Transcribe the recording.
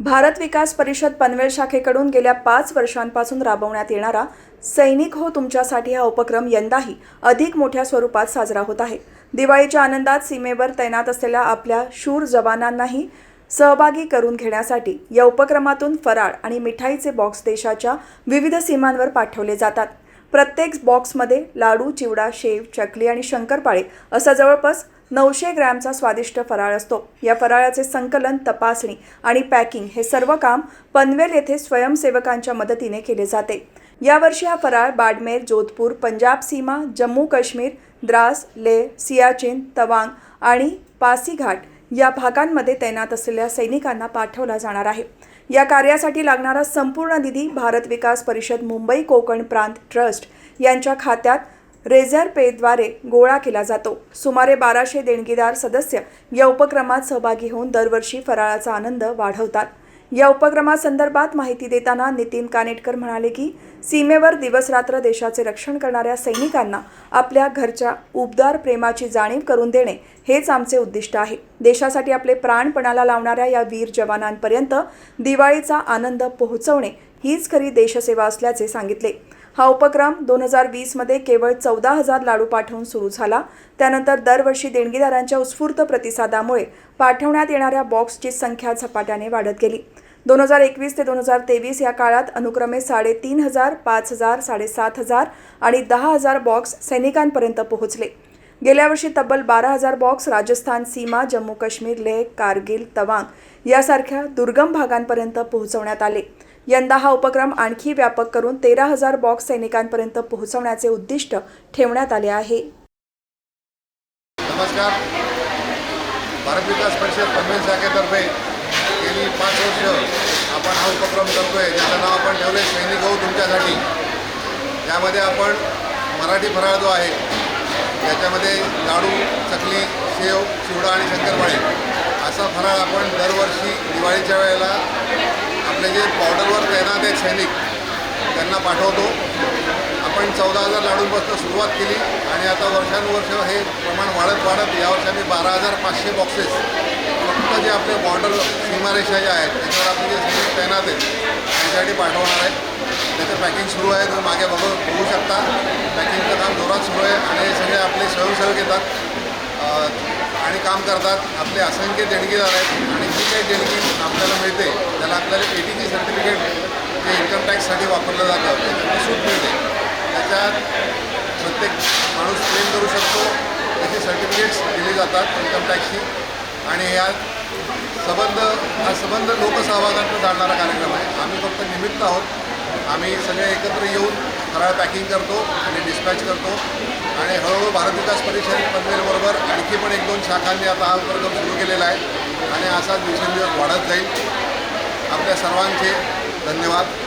भारत विकास परिषद पनवेल शाखेकडून गेल्या पाच वर्षांपासून राबवण्यात येणारा सैनिक हो तुमच्यासाठी हा उपक्रम यंदाही अधिक मोठ्या स्वरूपात साजरा होत आहे. दिवाळीच्या आनंदात सीमेवर तैनात असलेल्या आपल्या शूर जवानांनाही सहभागी करून घेण्यासाठी या उपक्रमातून फराळ आणि मिठाईचे बॉक्स देशाच्या विविध सीमांवर पाठवले जातात. प्रत्येक बॉक्समध्ये लाडू चिवडा शेव चकली आणि शंकरपाळे असा जवळपास नऊशे ग्रॅमचा स्वादिष्ट फराळ असतो. या फराळाचे संकलन तपासणी आणि पॅकिंग हे सर्व काम पनवेल येथे स्वयंसेवकांच्या मदतीने केले जाते. यावर्षी हा फराळ बाडमेर जोधपूर पंजाब सीमा जम्मू काश्मीर द्रास लेह सियाचिन तवांग आणि पासीघाट या भागांमध्ये तैनात असलेल्या सैनिकांना पाठवला जाणार आहे. या कार्यासाठी लागणारा संपूर्ण निधी भारत विकास परिषद मुंबई कोकण प्रांत ट्रस्ट यांच्या खात्यात रेझर पेद्वारे गोळा केला जातो. सुमारे बाराशे देणगीदार सदस्य या उपक्रमात सहभागी होऊन दरवर्षी फराळाचा आनंद वाढवतात. या उपक्रमासंदर्भात माहिती देताना नितीन कानेटकर म्हणाले की सीमेवर दिवसरात्र देशाचे रक्षण करणाऱ्या सैनिकांना आपल्या घरच्या उबदार प्रेमाची जाणीव करून देणे हेच आमचे उद्दिष्ट आहे. देशासाठी आपले प्राणपणाला लावणाऱ्या या वीर जवानांपर्यंत दिवाळीचा आनंद पोहोचवणे हीच खरी देशसेवा असल्याचे सांगितले. हा उपक्रम दोन हजार वीसमध्ये केवळ चौदा हजार लाडू पाठवून सुरू झाला. त्यानंतर दरवर्षी देणगीदारांच्या उत्स्फूर्त प्रतिसादामुळे पाठवण्यात येणाऱ्या बॉक्सची संख्या झपाट्याने वाढत गेली. दोन हजार एकवीस ते दोन हजार तेवीस या काळात अनुक्रमे साडेतीन हजार पाच हजार साडेसात हजार आणि दहा हजार बॉक्स सैनिकांपर्यंत पोहोचले. गेल्या वर्षी तब्बल बारा हजार बॉक्स राजस्थान सीमा जम्मू काश्मीर लेह कारगिल तवांग यासारख्या दुर्गम भागांपर्यंत पोहोचवण्यात आले. यंदा हा उपक्रम आणखी व्यापक करून तेरा हजार बॉक्स सैनिकांपर्यंत पोहोचवण्याचे उद्दिष्ट ठेवण्यात आले आहे. नमस्कार. भारत विकास परिषद पनवेल शाखेतर्फे गेली पाच वर्ष आपण हा उपक्रम करतो आहे ज्याचं नाव आपण ठेवले सैनिक हो तुमच्यासाठी. त्यामध्ये आपण मराठी फराळ जो आहे याच्यामध्ये लाडू चकली शेव चिवडा आणि शंकरपाळे असा फराळ आपण दरवर्षी दिवाळीच्या वेळेला आपले जे बॉर्डरवर तैनात आहेत सैनिक त्यांना पाठवतो. आपण चौदा हजार लाडूंपासून सुरुवात केली आणि आता वर्षानुवर्ष हे प्रमाण वाढत वाढत यावर्षी आम्ही बारा हजार पाचशे बॉक्सेस फक्त जे आपले बॉर्डर सीमारेषा ज्या आहेत त्याच्यावर आपले जे सैनिक तैनात आहेत त्यांच्यासाठी पाठवणार आहे. त्याचं पॅकिंग सुरू आहे तुम्ही मागे बघून बघू शकता. पॅकिंगचं काम जोरात सुरू आहे आणि हे सगळे आपले स्वयंसेवक येतात. आणि काम करतात. आपले असंख्य देणगीदार आहेत. आणि जी काही देणगी आपल्याला मिळते त्याला आपल्याला ए टी जी सर्टिफिकेट जे इन्कम टॅक्ससाठी वापरलं जातं त्याच्यात सूट मिळते. त्याच्यात प्रत्येक माणूस क्लेम करू शकतो. त्याची सर्टिफिकेट्स दिली जातात इन्कम टॅक्सची आणि या संबंध हा संबंध लोकसहभागातून जाणणारा कार्यक्रम आहे. आम्ही फक्त निमित्त आहोत. आम्ही सगळे एकत्र येऊन फराळ पॅकिंग करतो आणि डिस्पॅच करतो. आणि हळूहळू भारत विकास परिषद पनवेलबरोबर आणखी पण एक दोन शाखांनी आता हा उपक्रम सुरू केलेला आहे. आणि असाच दिवसेंदिवस वाढत जाईल. आपल्या सर्वांचे धन्यवाद.